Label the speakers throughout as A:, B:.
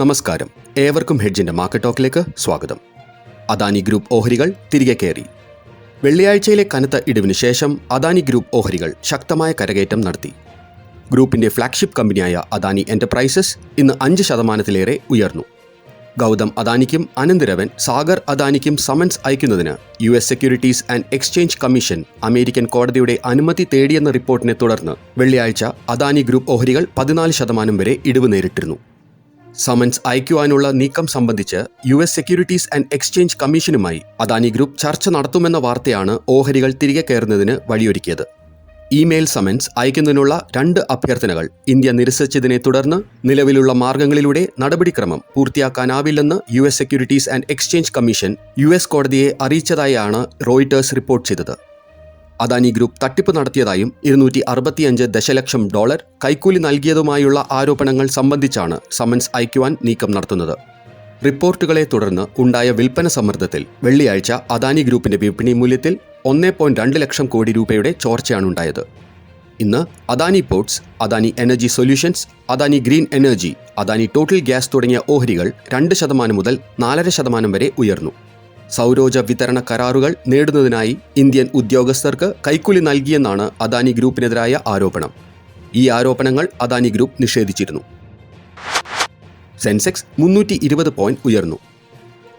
A: നമസ്കാരം. ഏവർക്കും ഹെഡ്ജിന്റെ മാർക്കറ്റ് ടോക്കിലേക്ക് സ്വാഗതം. അദാനി ഗ്രൂപ്പ് ഓഹരികൾ തിരികെ കയറി. വെള്ളിയാഴ്ചയിലെ കനത്ത ഇടിവിന് ശേഷം അദാനി ഗ്രൂപ്പ് ഓഹരികൾ ശക്തമായ കരകയറ്റം നടത്തി. ഗ്രൂപ്പിന്റെ ഫ്ളാഗ്ഷിപ്പ് കമ്പനിയായ അദാനി എന്റർപ്രൈസസ് ഇന്ന് അഞ്ച് ശതമാനത്തിലേറെ ഉയർന്നു. ഗൗതം അദാനിക്കും അനന്തരവൻ സാഗർ അദാനിക്കും summons അയക്കുന്നതിന് U S securities and exchange commission American കോടതിയുടെ അനുമതി തേടിയെന്ന റിപ്പോർട്ടിനെ തുടർന്ന് വെള്ളിയാഴ്ച അദാനി ഗ്രൂപ്പ് ഓഹരികൾ പതിനാല് ശതമാനം വരെ ഇടിവ് നേരിട്ടിരുന്നു. സമൻസ് അയക്കുവാനുള്ള നീക്കം സംബന്ധിച്ച് U S securities and exchange കമ്മീഷനുമായി Adani group ചർച്ച നടത്തുമെന്ന വാർത്തയാണ് ഓഹരികൾ തിരികെ കയറുന്നതിന് വഴിയൊരുക്കിയത്. ഇമെയിൽ സമൻസ് അയക്കുന്നതിനുള്ള രണ്ട് അഭ്യർത്ഥനകൾ ഇന്ത്യ നിരസിച്ചതിനെ തുടർന്ന് നിലവിലുള്ള മാർഗങ്ങളിലൂടെ നടപടിക്രമം പൂർത്തിയാക്കാനാവില്ലെന്ന് U S securities and exchange commission U S കോടതിയെ അറിയിച്ചതായാണ് റോയിട്ടേഴ്സ് റിപ്പോർട്ട് ചെയ്തത്. അദാനി ഗ്രൂപ്പ് തട്ടിപ്പ് നടത്തിയതായും ഇരുന്നൂറ്റി അറുപത്തിയഞ്ച് ദശലക്ഷം ഡോളർ കൈക്കൂലി നൽകിയതുമായുള്ള ആരോപണങ്ങൾ സംബന്ധിച്ചാണ് സമൻസ് അയക്കുവാൻ നീക്കം നടത്തുന്നത്. റിപ്പോർട്ടുകളെ തുടർന്ന് ഉണ്ടായ വിൽപ്പന സമ്മർദ്ദത്തിൽ വെള്ളിയാഴ്ച അദാനി ഗ്രൂപ്പിന്റെ വിപണി മൂല്യത്തിൽ ഒന്നേ പോയിന്റ് രണ്ട് ലക്ഷം കോടി രൂപയുടെ ചോർച്ചയാണുണ്ടായത്. ഇന്ന് Adani ports Adani energy solutions Adani green energy Adani total gas തുടങ്ങിയ ഓഹരികൾ രണ്ട് ശതമാനം മുതൽ നാലര ശതമാനം വരെ ഉയർന്നു. സൗരോജ വിതരണ കരാറുകൾ നേടുന്നതിനായി ഇന്ത്യൻ ഉദ്യോഗസ്ഥർക്ക് കൈക്കൂലി നൽകിയെന്നാണ് അദാനി ഗ്രൂപ്പിനെതിരായ ആരോപണം. ഈ ആരോപണങ്ങൾ അദാനി ഗ്രൂപ്പ് നിഷേധിച്ചിരുന്നു. സെൻസെക്സ് മുന്നൂറ്റി ഇരുപത് പോയിന്റ് ഉയർന്നു.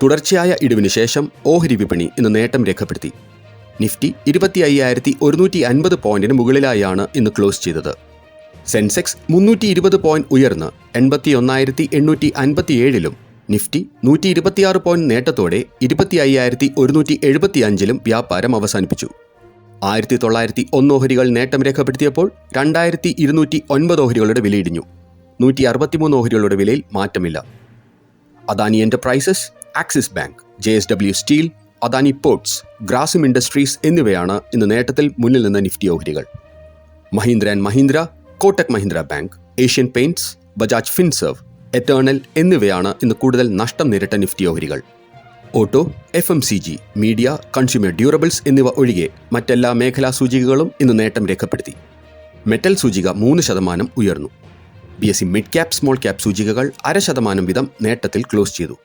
A: തുടർച്ചയായ ഇടിവിന് ശേഷം ഓഹരി വിപണി ഇന്ന് നേട്ടം രേഖപ്പെടുത്തി. നിഫ്റ്റി ഇരുപത്തി അയ്യായിരത്തി ഒരുന്നൂറ്റി അൻപത് പോയിന്റിന് മുകളിലായാണ് ഇന്ന് ക്ലോസ് ചെയ്തത്. സെൻസെക്സ് മുന്നൂറ്റി ഇരുപത് പോയിന്റ് ഉയർന്ന് എൺപത്തി ഒന്നായിരത്തി എണ്ണൂറ്റി അൻപത്തിയേഴിലും നിഫ്റ്റി നൂറ്റി ഇരുപത്തിയാറ് പോയിന്റ് നേട്ടത്തോടെ ഇരുപത്തി അയ്യായിരത്തി ഒരുന്നൂറ്റി എഴുപത്തി അഞ്ചിലും വ്യാപാരം അവസാനിപ്പിച്ചു. ആയിരത്തി തൊള്ളായിരത്തി ഒന്ന് ഓഹരികൾ നേട്ടം രേഖപ്പെടുത്തിയപ്പോൾ രണ്ടായിരത്തി ഇരുന്നൂറ്റി ഒൻപത് ഓഹരികളുടെ വിലയിടിഞ്ഞു നൂറ്റി അറുപത്തിമൂന്ന് ഓഹരികളുടെ വിലയിൽ മാറ്റമില്ല. Adani enterprises Axis bank J S W steel Adani ports Grasim industries എന്നിവയാണ് ഇന്ന് നേട്ടത്തിൽ മുന്നിൽ നിന്ന നിഫ്റ്റി ഓഹരികൾ. Mahindra and Mahindra Kotak Mahindra bank Asian paints Bajaj Finserv Eternal എന്നിവയാണ് ഇന്ന് കൂടുതൽ നഷ്ടം നേരിട്ട നിഫ്റ്റി ഓഹരികൾ. Auto F M C G media consumer durables എന്നിവ ഒഴികെ മറ്റെല്ലാ മേഖലാ സൂചികകളും ഇന്ന് നേട്ടം രേഖപ്പെടുത്തി. മെറ്റൽ സൂചിക മൂന്ന് ശതമാനം ഉയർന്നു. B S C mid cap small cap സൂചികകൾ അര ശതമാനം വീതം നേട്ടത്തിൽ ക്ലോസ് ചെയ്തു.